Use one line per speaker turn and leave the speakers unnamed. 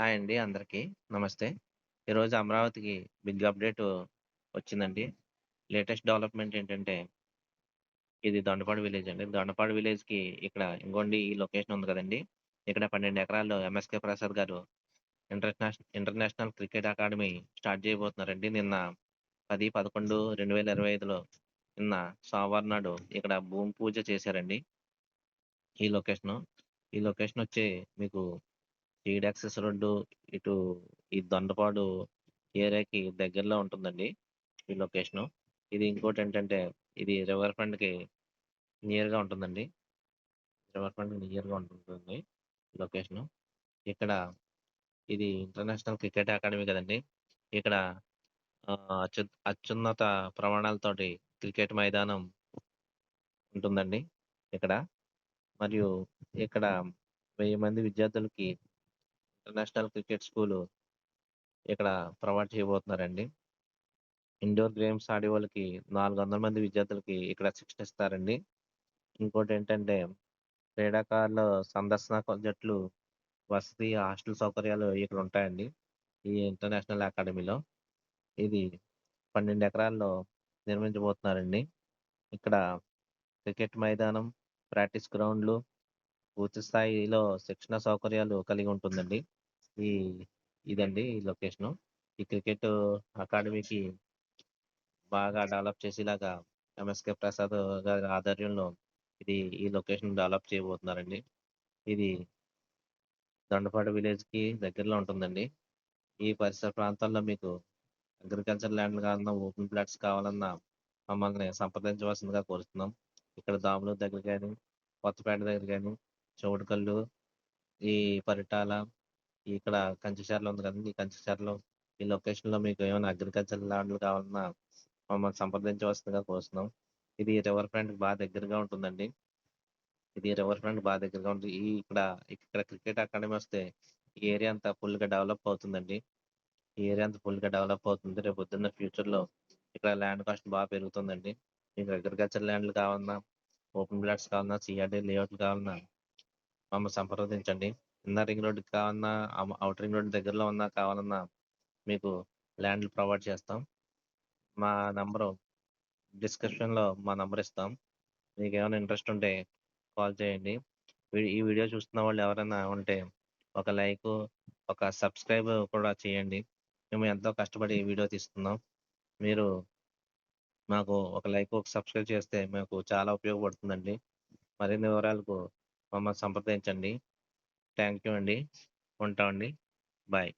Hi అండి అందరికీ. నమస్తే. ఈరోజు అమరావతికి బిగ్ అప్డేట్ వచ్చిందండి. లేటెస్ట్ డెవలప్‌మెంట్ ఏంటంటే ఇది దొండపాడు విలేజ్ అండి. దొండపాడు విలేజ్‌కి ఇక్కడ ఇంగోండి ఈ లొకేషన్ ఉంది కదండి ఇక్కడ 12 ఎకరాల్లో ఎంఎస్‌కే ప్రసాద్ గారు international international cricket academy start చేయబోతున్నారండి. నిన్న 10, 11, 2025లో నిన్న సోమవారం నాడు ఇక్కడ భూమి పూజ చేశారండి. ఈ లొకేషను. ఈ లొకేషన్ వచ్చి మీకు సీడ్ యాక్సెస్ రోడ్డు ఇటు ఈ దొండపాడు ఏరియాకి దగ్గరలో ఉంటుందండి. ఈ లొకేషను. ఇది ఇంకోటి ఏంటంటే ఇది రివర్ ఫ్రంట్‌కి నియర్‌గా ఉంటుందండి. రివర్ ఫ్రంట్‌కి నియర్‌గా ఉంటుంటుంది లొకేషను. ఇక్కడ ఇది ఇంటర్నేషనల్ క్రికెట్ అకాడమీ కదండి ఇక్కడ అత్యు అత్యున్నత ప్రమాణాలతోటి క్రికెట్ మైదానం ఉంటుందండి ఇక్కడ. మరియు ఇక్కడ వెయ్యి మంది విద్యార్థులకి ఇంటర్నేషనల్ క్రికెట్ స్కూల్ ఇక్కడ ప్రొవైడ్ చేయబోతున్నారండి. ఇండోర్ గేమ్స్ ఆడియో వాళ్ళకి నాలుగు వందల మంది విద్యార్థులకి ఇక్కడ శిక్షణ ఇస్తారండి. ఇంకోటి ఏంటంటే క్రీడాకారుల సందర్శన జట్లు వసతి, హాస్టల్ సౌకర్యాలు ఇక్కడ ఉంటాయండి. ఈ ఇంటర్నేషనల్ అకాడమీలో. ఇది 12 ఎకరాల్లో నిర్మించబోతున్నారండి. ఇక్కడ క్రికెట్ మైదానం, ప్రాక్టీస్ గ్రౌండ్‌లు, పూర్తి స్థాయిలో శిక్షణ సౌకర్యాలు కలిగి ఉంటుందండి. ఈ ఇదండి ఈ లొకేషను. ఈ క్రికెట్ అకాడమీకి బాగా డెవలప్ చేసేలాగా ఎంఎస్‌కే ప్రసాద్ గారి ఆధ్వర్యంలో ఇది ఈ లొకేషన్ డెవలప్ చేయబోతున్నారండి. ఇది దొండపాడు విలేజ్‌కి దగ్గరలో ఉంటుందండి. ఈ పరిసర ప్రాంతాల్లో మీకు అగ్రికల్చర్ ల్యాండ్ కావాలన్నా, ఓపెన్ ప్లాట్స్ కావాలన్నా మమ్మల్ని సంప్రదించవలసిందిగా కోరుతున్నాం. ఇక్కడ దాములూరు దగ్గర కానీ కొత్తపేట దగ్గర కానీ చౌటుకల్లు, ఈ పరిటాల, ఇక్కడ కంచిచర్ల ఉంది కదండి ఈ కంచిచర్ల ఈ లొకేషన్‌లో మీకు ఏమైనా అగ్రికల్చర్ ల్యాండ్‌లు కావాలన్నా మమ్మల్ని సంప్రదించవలసిందిగా కోరుతున్నాం. ఇది రివర్ ఫ్రంట్‌కి బాగా దగ్గరగా ఉంటుందండి. ఇది రివర్ ఫ్రంట్ బాగా దగ్గరగా ఉంటుంది. ఈ ఇక్కడ ఇక్కడ క్రికెట్ అకాడమీ వస్తే ఈ ఏరియా అంతా ఫుల్‌గా డెవలప్ అవుతుందండి. ఈ ఏరియా అంతా ఫుల్‌గా డెవలప్ అవుతుంది. రేపు పొద్దున్న ఫ్యూచర్ ఫ్యూచర్‌లో ఇక్కడ ల్యాండ్ కాస్ట్ బాగా పెరుగుతుందండి. మీకు అగ్రికల్చర్ ల్యాండ్‌లు కావాలన్నా, ఓపెన్ ప్లాట్స్ కావాలన్నా, సిఆర్డీ లేఅవుట్లు కావాలన్నా మమ్మల్ని సంప్రదించండి. ఇన్నర్ రింగ్ రోడ్ కావాలన్నా, అమ ఔటర్ రింగ్ రోడ్ దగ్గరలో ఉన్నా కావాలన్నా మీకు ల్యాండ్‌లు ప్రొవైడ్ చేస్తాం. మా నంబరు డిస్క్రిప్షన్‌లో మా నంబర్ ఇస్తాం. మీకు ఏమైనా ఇంట్రెస్ట్ ఉంటే కాల్ చేయండి. ఈ వీడియో చూస్తున్న వాళ్ళు ఎవరైనా ఉంటే ఒక లైకు, ఒక సబ్స్క్రైబ్ కూడా చేయండి. మేము ఎంతో కష్టపడి ఈ వీడియో తీస్తున్నాం. మీరు మాకు ఒక లైక్, ఒక సబ్స్క్రైబ్ చేస్తే మాకు చాలా ఉపయోగపడుతుందండి. మరిన్ని వివరాలకు మమ్మల్ని సంప్రదించండి. థ్యాంక్ యూ అండి. ఉంటామండి. బాయ్.